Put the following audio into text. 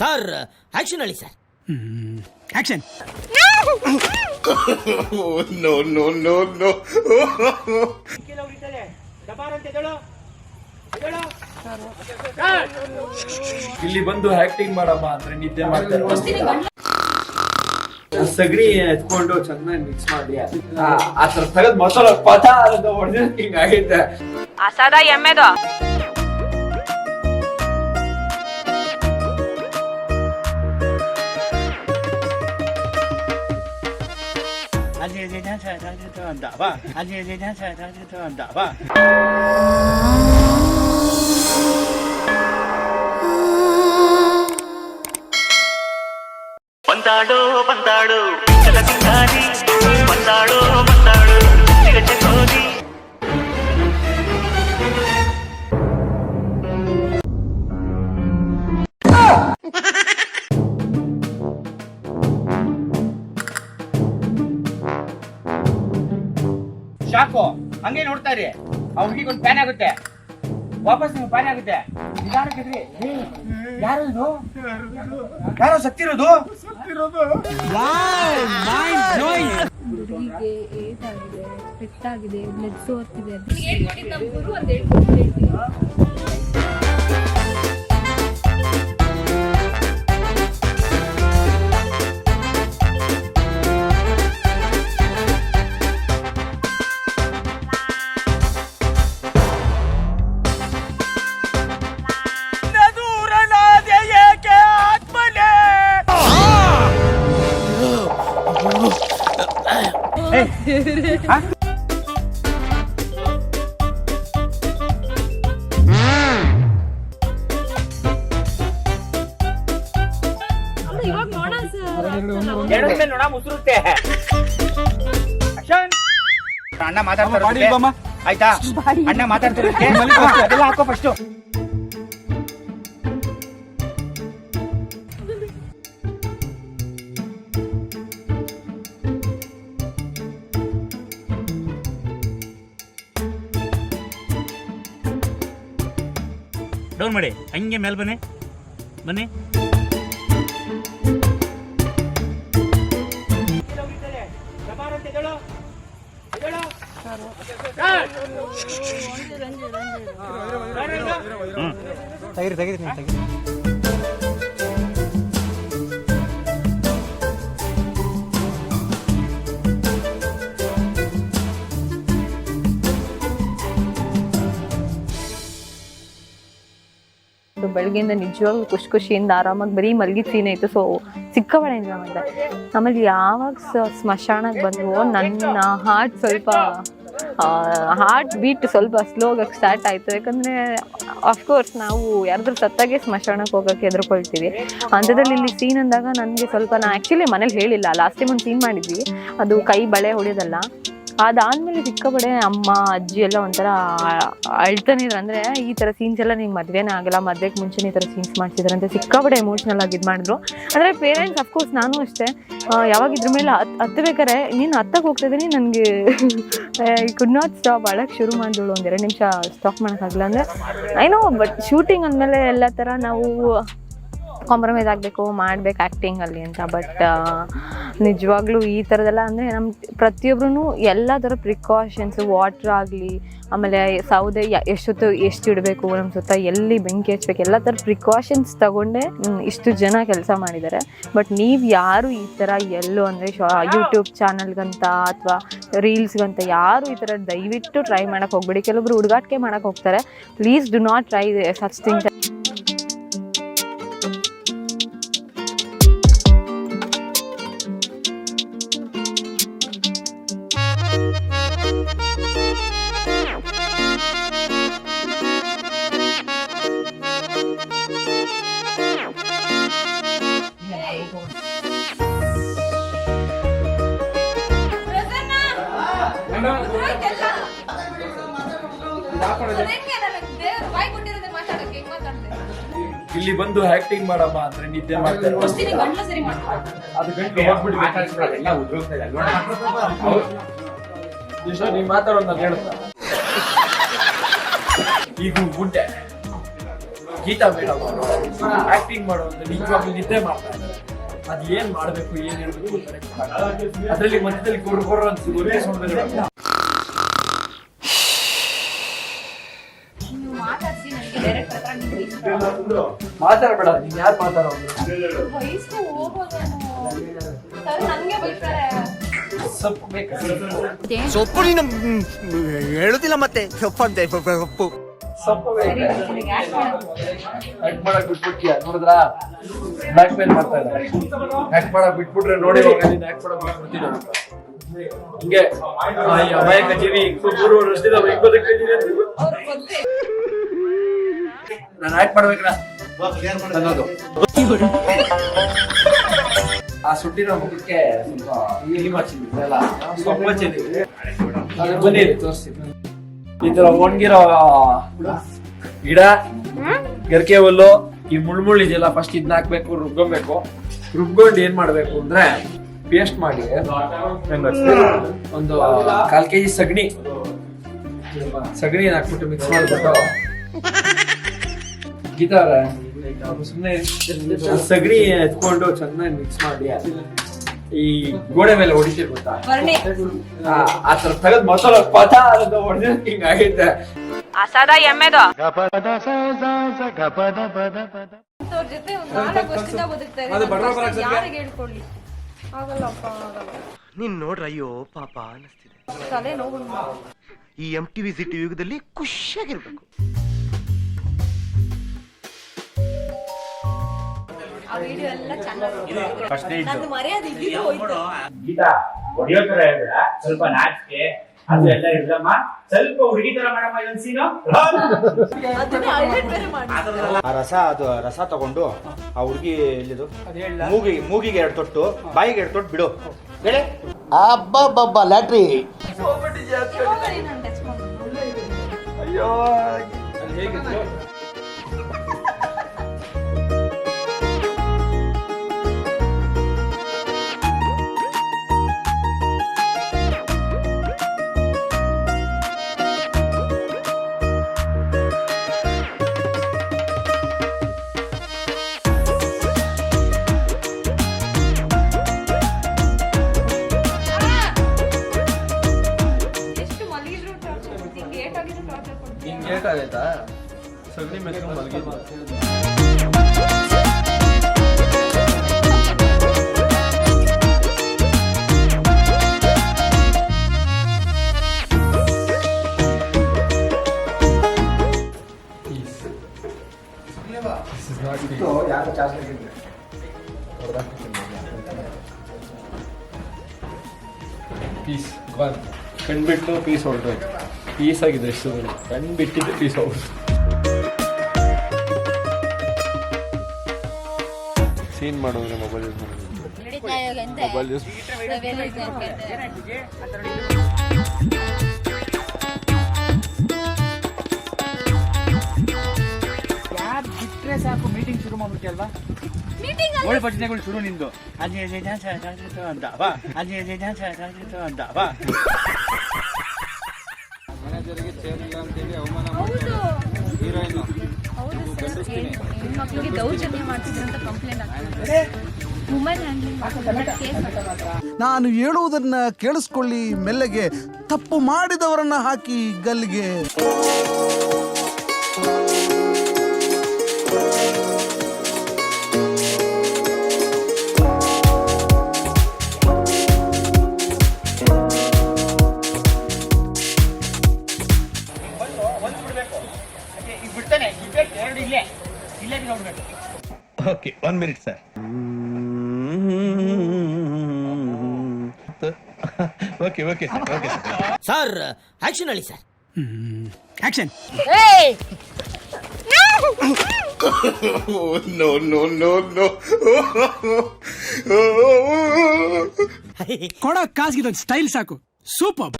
Sir action ಹೇಳಿ sir. Action no no no no. ಇಲ್ಲಿ ಬಂದು ಆಕ್ಟಿಂಗ್ ಮಾಡಮ್ಮ ಅಂದ್ರೆ ನಿದ್ದೆ ಮಾಡ್ತಾರೆ ಸಗಣಿ ಎತ್ಕೊಂಡು ಚೆನ್ನಾಗಿ ಮಿಕ್ಸ್ ಮಾಡಿ ಆ ತರ ತಗದ್ ಮಸಾಲ ಪದ ಅಂತ ಹೊಡೆದ ಹಿಂಗ್ ಆಗೈತೆ ಅಸದ ಎಮ್ಮೆದು. 而且人家菜他就这样打吧，而且人家菜他就这样打吧。వందాడో వందాడు పిచ్చల తిందాలి వందాడో వందాడు ಆ ಹುಡುಗಿಗೆ ಒಂದು ಪ್ಯಾನ್ ಆಗುತ್ತೆ. ವಾಪಸ್ ನಿಮ್ಗೆ ಪ್ಯಾನ್ ಆಗುತ್ತೆ. ನಿಧಾನಕ್ಕಿದ್ರಿ ಯಾರು ಇದು? ಯಾರೋ ಸತ್ತಿರೋದು ಹುಡುಗಿಗೆ ಏಟ್ ಆಗಿದೆ ಪೆಟ್ಟಾಗಿದೆ ಬ್ಲಡ್ ಸೋರ್ತಿದೆ ಅಣ್ಣ ಮಾತಾಡ್ತಾರೆ? ಆಯ್ತಾ? ಅಣ್ಣ ಮಾತಾಡ್ತಾರೆ ಅದೆಲ್ಲ ಹಾಕೋ ಫಸ್ಟ್ ಡೌನ್ ಮಾಡಿ. ಹಂಗೆ ಮೇಲೆ ಬನ್ನಿ. ಬನ್ನಿ. ತೆಗಿರಿ ತೆಗಿರಿ ತೆಗಿರಿ. ಬೆಳಗ್ಗೆಯಿಂದ ನಿಜವಾಗ್ಲೂ ಖುಷಿ ಖುಷಿಯಿಂದ ಆರಾಮಾಗಿ ಬರೀ ಮಲಗಿದ ಸೀನ್ ಇತ್ತು ಸೊ ಸಿಕ್ಕವಳೆ ಎಂಜಾಯ್ ಮಾಡಿದೆ ಆಮೇಲೆ ಯಾವಾಗ ಸ್ಮಶಾನಕ್ಕೆ ಬಂದವು, ನನ್ನ ಹಾರ್ಟ್ ಸ್ವಲ್ಪ ಹಾರ್ಟ್ ಬೀಟ್ ಸ್ವಲ್ಪ ಸ್ಲೋ ಆಗಕ್ಕೆ ಸ್ಟಾರ್ಟ್ ಆಯಿತು. ಯಾಕಂದರೆ ಅಫ್ಕೋರ್ಸ್ ನಾವು ಯಾರಾದ್ರೂ ಸತ್ತಾಗೆ ಸ್ಮಶಾನಕ್ಕೆ ಹೋಗೋಕ್ಕೆ ಹೆದ್ರ್ಕೊಳ್ತೀವಿ. ಅಂಥದ್ರಲ್ಲಿ ಇಲ್ಲಿ ಸೀನ್ ಅಂದಾಗ ನನಗೆ ಸ್ವಲ್ಪ ನಾ ಆ್ಯಕ್ಚುಲಿ ಮನೇಲಿ ಹೇಳಿಲ್ಲ. ಲಾಸ್ಟ್ ಟೈಮ್ ಒಂದು ಸೀನ್ ಮಾಡಿದ್ವಿ. ಅದು ಕೈ ಬಳೆ ಹೊಡೆಯೋದಲ್ಲ ಅದಾದ್ಮೇಲೆ ಸಿಕ್ಕಾಪಡೆ ಅಮ್ಮ, ಅಜ್ಜಿ ಎಲ್ಲ ಒಂಥರ ಅಳ್ತಾನಿದ್ರು ಅಂದ್ರೆ ಈ ತರ ಸೀನ್ಸ್ ಎಲ್ಲ ನಿಂಗೆ ಮದ್ವೆನೇ ಆಗಲ್ಲ. ಮದ್ವೆಗೆ ಮುಂಚೆನೇ ಈ ತರ ಸೀನ್ಸ್ ಮಾಡ್ತಿದ್ರಂತೆ ಅಂತ ಸಿಕ್ಕಾಪಡೆ ಎಮೋಷನಲ್ ಆಗಿ ಇದು ಮಾಡಿದ್ರು. ಅಂದ್ರೆ ಪೇರೆಂಟ್ಸ್ ಅಫ್ಕೋರ್ಸ್ ನಾನು ಅಷ್ಟೇ. ಯಾವಾಗ ಇದ್ರ ಮೇಲೆ ಹತ್ ಹತ್ತಬೇಕಾರೆ ನೀನು ಹತ್ತಕ್ಕೆ ಹೋಗ್ತಿದ್ದೀನಿ ನನಗೆ ಕುಡ್ ನಾಟ್ ಸ್ಟಾಪ್ ಅಳಕ್ಕೆ ಶುರು ಮಾಡಿದಳು. ಒಂದು ಎರಡು ನಿಮಿಷ ಸ್ಟಾಪ್ ಮಾಡೋಕ್ಕಾಗಲ್ಲ ಅಂದರೆ ಐನೋ ಬಟ್ ಶೂಟಿಂಗ್ ಅಂದಮೇಲೆ ಎಲ್ಲ ಥರ ನಾವು ಕಾಂಪ್ರಮೈಸ್ ಆಗಬೇಕು, ಮಾಡ್ಬೇಕು ಆ್ಯಕ್ಟಿಂಗಲ್ಲಿ ಅಂತ. ಬಟ್ ನಿಜವಾಗ್ಲೂ ಈ ಥರದೆಲ್ಲ ಅಂದರೆ ನಮ್ಮ ಪ್ರತಿಯೊಬ್ಬರೂ ಎಲ್ಲ ಥರ ಪ್ರಿಕಾಷನ್ಸು ವಾಟ್ರ್ ಆಗಲಿ, ಆಮೇಲೆ ಸೌದೆ ಎಷ್ಟೊತ್ತು ಎಷ್ಟು ಇಡಬೇಕು ನಮ್ಮ ಸುತ್ತ ಎಲ್ಲಿ ಬೆಂಕಿ ಹಚ್ಬೇಕು, ಎಲ್ಲ ಥರ ಪ್ರಿಕಾಷನ್ಸ್ ತಗೊಂಡೇ ಇಷ್ಟು ಜನ ಕೆಲಸ ಮಾಡಿದ್ದಾರೆ ಬಟ್ ನೀವು ಯಾರು ಈ ಥರ ಎಲ್ಲೋ ಅಂದರೆ ಯೂಟ್ಯೂಬ್ ಚಾನಲ್ಗಂತ ಅಥವಾ ರೀಲ್ಸ್ಗಂತ ಯಾರು ಈ ಥರ ದಯವಿಟ್ಟು ಟ್ರೈ ಮಾಡೋಕ್ಕೆ ಹೋಗ್ಬೇಡಿ. ಕೆಲವೊಬ್ರು ಹುಡುಗಾಟಿಕೆ ಮಾಡೋಕ್ಕೆ ಹೋಗ್ತಾರೆ. Please do not try such things ಇಲ್ಲಿ ಬಂದು ಆಕ್ಟಿಂಗ್ ಮಾಡಮ್ಮ ಅಂದ್ರೆ ನಿದ್ದೆ ಮಾಡ್ತಾರೆ ಅದು ಗಂಟೆ ಮಾತಾಡೋದ್ ನಾನು ಹೇಳ್ತಾ ಈಗ ಗುಡ್ಡೆ ಗೀತಾ ಮೇಡಮ್ ಅವರು ಆಕ್ಟಿಂಗ್ ಮಾಡೋ ಅಂತ ನಿಜವಾಗ್ಲೂ ನಿದ್ದೆ ಮಾಡ್ತಾರೆ ಅದ್ ಏನ್ ಮಾಡ್ಬೇಕು ಏನ್ ಹೇಳ್ಬೇಕು ಅದ್ರಲ್ಲಿ ಮಧ್ಯದಲ್ಲಿ ಕೊಡು ಕೊಡು ಅಂತ ಮಾತಾಡ್ಸಿ ನನಗೆ ಹತ್ರ. ಮಾತಾಡ್ಬೇಡ ನೀನ್ ಯಾರು ಮಾತಾಡೋದು? ಬೈಸ್ಕೊ ಹೋಗೋದು ಸರ್ ನನಗೆ ಬೈತಾರೆ. ಸೊಪ್ಪು ಬೇಕಾ? ಸೊಪ್ಪು ನೀನು ಹೇಳುದಿಲ್ಲ ಮತ್ತೆ. ಸೊಪ್ಪಂತೆ ಸೊಪ್ಪು ಸೊಪ್ಪು. ಸರಿ ಬೇಕಾ? ನನಗೆ ಯಾಕೆ ಮಾಡೋದು ಆಕ್ಟ್ ಮಾಡಕ್ ಬಿಟ್ಬಿಟ್ಯ? ನೋಡಿದ್ರ? ಬ್ಲಾಕ್ ಮೇಲ್ ಮಾಡ್ತಾ ಇದ್ದಾರೆ. ಕಟ್ ಮಾಡಕ್ ಬಿಟ್ಬಿಟ್ರೆ ನೋಡಿ ಇವಾಗ ನೀನ್ ಆಕ್ಟ್ ಮಾಡಕ್ ಬಿಟ್ಬಿಡ್ತೀನಿ ಅಂತ. ಹಿಂಗೆ ಈ ಅಮಾಯಕ ಜೀವಿ ಮೂರು ವರ್ಷದಿಂದ ಹೆಂಗ್ ಬದುಕ್ತಿದೀನಿ ನಾನು ಆಕ್ಟ್ ಮಾಡ್ಬೇಕಲ್ಲ ಅನ್ನೋದು. ಆ ಸುಟ್ಟಿರೋ ಮುಖಕ್ಕೆ ಸ್ವಲ್ಪ ಸ್ವಲ್ಪ ಚೆಂದಿದೆ ಅದು ಬನ್ನಿ. ತೋರಿಸ್ತೀನಿ ಈ ತರ ಒಣಗಿರೋ ಗಿಡ, ಗರ್ಕೆ ಹುಲ್ಲು, ಈ ಮುಳ್ಮುಳ್ ಇದೆಯಲ್ಲ ಫಸ್ಟ್ ಇದನ್ನ ಹಾಕ್ಬೇಕು, ರುಬ್ಕೊಬೇಕು. ರುಬ್ಕೊಂಡು ಏನ್ ಮಾಡ್ಬೇಕು ಅಂದ್ರೆ ಪೇಸ್ಟ್ ಮಾಡಿ ಒಂದು ಕಾಲ್ ಕೆಜಿ ಸಗಣಿ. ಸಗಣಿ ಹಾಕ್ಬಿಟ್ಟು ಮಿಕ್ಸ್ ಮಾಡಿಬಿಟ್ಟು. ಗಿಟಾರ. ಸುಮ್ಮನೆ ಸಗಣಿ ಎತ್ಕೊಂಡು ಚೆನ್ನಾಗಿ ಮಿಕ್ಸ್ ಮಾಡಿ. ಈ ಗೋಡೆ ಮೇಲೆ ಹೊಡಿತೀರಿ ಗೊತ್ತಾ? ಆ ತರ ತಗದ್ ಮಸಾಲ ಪದ ಅಂತ ಹೊಡೆದ್ರೆ ಹಿಂಗಾಗೈತೆ ಅಸದ ಎಮ್ಮೆದು. ಅವ್ರ ಜೊತೆ ಒಂದು ನಾಲ್ಕು ವರ್ಷದಿಂದ ಬದುಕ್ತಾ ಯಾರಿಗೆ ಹೇಳ್ಕೊಳ್ಳಿ? ಆಗಲ್ಲಪ್ಪ ಆಗಲ್ಲ. ನೀನ್ ನೋಡ್ರ ಅಯ್ಯೋ ಪಾಪ ಅನಿಸ್ತಿದೆ. ತಲೆ ನೋವು. ಈ ಎಂ ಟಿ ವಿ ಸಿಟಿ ಯುಗದಲ್ಲಿ ಖುಷಿಯಾಗಿರ್ಬೇಕು. ಆ ವಿಡಿಯೋ ಎಲ್ಲ ಚೆನ್ನಾಗಿ ನಂದು ಮರ್ಯಾದೆ ಇದ್ದಿದ್ದು ಹೋಯ್ತು. ಗೀತಾ ಹೊಡಿಯೋ ತರ ಇರಬೇಡ ಸ್ವಲ್ಪ ನಾಚಿಕೆ. ಅದು ಎಲ್ಲ ಇರ್ಲಮ್ಮ ಸ್ವಲ್ಪ ಹುಡುಗಿ ತರ ಮಾಡಮ್ಮ ಇದೊಂದು ಸೀನು ಆ ರಸ ಅದು ರಸ ತಗೊಂಡು ಆ ಹುಡುಗಿ ಎಲ್ಲಿದು ಮೂಗಿಗೆ ಮೂಗಿಗೆ ಎರಡು ತೊಟ್ಟು ಬಾಯಿಗೆ ಎರಡು ತೊಟ್ಟು ಬಿಡು. ಹೇಳಿ? ಅಬ್ಬಬ್ಬಬ್ಬ ಲ್ಯಾಟ್ರಿ. ಅಯ್ಯೋ ಕೊಡ್ತೀನಿ ಹಿಂಗ್ ಲೇಟ್ ಆಗೈತಾ ಸಗಣಿ ಮೆತ್ಕೊಂಡ್ ಮಲಗಿದ್ದೆ ಪೀಸ್ ಗಾನ್ ಕಣ್ಬಿಟ್ಟು ಪೀಸ್ ಹೊರಟೋಯ್ತು ಪೀಸ್ ಆಗಿದೆ ಎಷ್ಟು ಕಣ್ಣು ಬಿಟ್ಟಿದ್ದೆ ಪೀಸ್ ಅವರು ಸೀನ್ ಮಾಡೋದ್ರೆ ಮೊಬೈಲ್ ಯೂಸ್ ಮಾಡೋದು ಮೊಬೈಲ್ ಯೂಸ್ ಯಾರು ಸಾಕು ಮೀಟಿಂಗ್ ಶುರು ಮಾಡ್ಬಿಟ್ಟೆ ಅಲ್ವಾ ಒಳ್ಳೆ ಭಜನೆಗಳು ಶುರು ನಿಂದು ಅಜಯ ಜಯ ಜಯ ಜಯ ಜಯ ಜಯ ಅಂತ ಬಾ ಅಜಯ ಜಯ ಜಯ ಜಯ ಜಯ ಜಯ ಅಂತ ಬಾ ಹೌದು. ಹೌದು ಸರ್. ಹೆಣ್ಮಕ್ಳಿಗೆ ದೌರ್ಜನ್ಯ ಮಾಡ್ತಿದ್ರು ಅಂತ ಕಂಪ್ಲೇಂಟ್ ಆಗ್ತದೆ. ವುಮೆನ್ ಹ್ಯಾಂಡ್ಲಿಂಗ್ ಕೇಸ್ ನಾನು ಹೇಳುವುದನ್ನ ಕೇಳಿಸ್ಕೊಳ್ಳಿ ಮೆಲ್ಲಗೆ. ತಪ್ಪು ಮಾಡಿದವರನ್ನ ಹಾಕಿ ಗಲ್ಲಿಗೆ. ಎರಡು ಇಲ್ಲೇ ಇಲ್ಲೇ ನೋಡ್ಬೇಕು. Okay one minute sir okay okay sir okay sir sir action ಹೇಳಿ ಸರ್ ಆಕ್ಷನ್ ಕೊಡೋ ಕಾಸ್ಗಿದೊಂದು ಸ್ಟೈಲ್ ಸಾಕು. ಸೂಪರ್